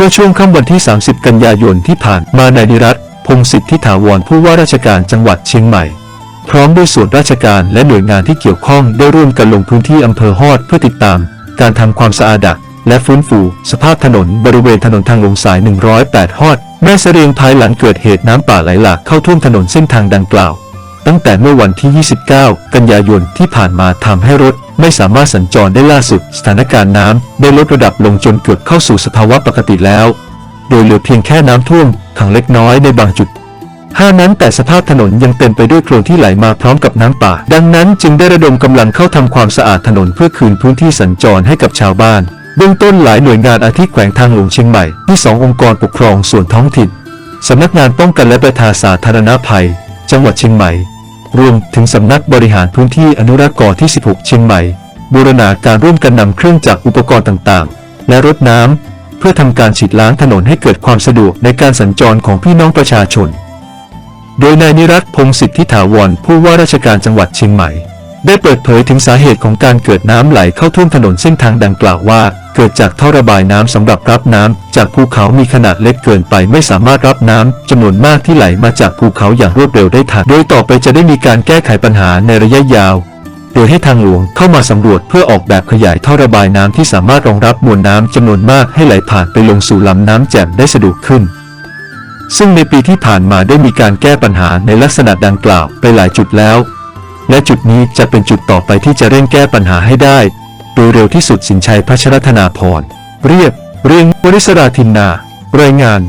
เมื่อช่วงค่ำวันที่ 30 กันยายนที่ผ่านมานายนิรัตพงศิษฐ์ทิถาวรผู้ว่าราชการจังหวัดเชียงใหม่ พร้อมด้วยส่วนราชการและหน่วยงานที่เกี่ยวข้องได้ร่วมกันลงพื้นที่อำเภอฮอดเพื่อติดตาม การทำความสะอาดและฟื้นฟูสภาพถนนบริเวณถนนทางหลวงสาย 108 ฮอด แม่เสรียงภายหลังเกิดเหตุน้ำป่าไหลหลากเข้าท่วมถนนเส้นทางดังกล่าว ตั้งแต่เมื่อวันที่ 29 กันยายนที่ผ่านมาทำให้รถไม่สามารถสัญจรได้ล่าสุด สถานการณ์น้ำได้ลดระดับลงจนเกือบเข้าสู่สภาวะปกติแล้ว โดยเหลือเพียงแค่น้ำท่วมขังเล็กน้อยในบางจุดห้านั้นแต่สภาพถนนยังเต็มไปด้วยโคลนที่ไหลมาพร้อมกับน้ำป่า ดังนั้นจึงได้ระดมกำลังเข้าทำความสะอาดถนนเพื่อคืนพื้นที่สัญจรให้กับชาวบ้านเบื้องต้นหลายหน่วยงานอาทิแขวงทางหลวงเชียงใหม่ที่สององค์กรปกครองส่วนท้องถิ่นสำนักงานป้องกันและบรรเทาสาธารณภัย จังหวัดเชียงใหม่ รวมถึงสำนักบริหารพื้นที่อนุรักษ์กอที่ 16 เชียงใหม่ บูรณาการร่วมกันนำเครื่องจักรอุปกรณ์ต่างๆ และรถน้ำเพื่อทำการฉีดล้างถนนให้เกิดความสะดวกในการสัญจรของพี่น้องประชาชน โดยนายนิรัตพงศิษฐ์ทิถาวรผู้ว่าราชการจังหวัดเชียงใหม่ ได้เปิดเผยถึงสาเหตุของการเกิดน้ำไหลเข้าท่วมถนนเส้นทางดังกล่าวว่า เกิดจากท่อระบายน้ำสำหรับรับน้ำจากภูเขามีขนาดเล็กเกินไปไม่สามารถรับน้ำจำนวนมากที่ไหลมาจากภูเขาอย่างรวดเร็วได้ทัน โดยต่อไปจะได้มีการแก้ไขปัญหาในระยะยาว โดยให้ทางหลวงเข้ามาสำรวจเพื่อออกแบบขยายท่อระบายน้ำที่สามารถรองรับมวลน้ำจำนวนมากให้ไหลผ่านไปลงสู่ลำน้ำแจ่มได้สะดวกขึ้นซึ่งในปีที่ผ่านมาได้มีการแก้ปัญหาในลักษณะดังกล่าวไปหลายจุดแล้ว และจุดนี้จะเป็นจุดต่อไปที่จะเร่งแก้ปัญหาให้ได้ โดยเร็วที่สุดสินชัยพัชรธนาพร เรียบ เรียงวริศราธินนา รายงาน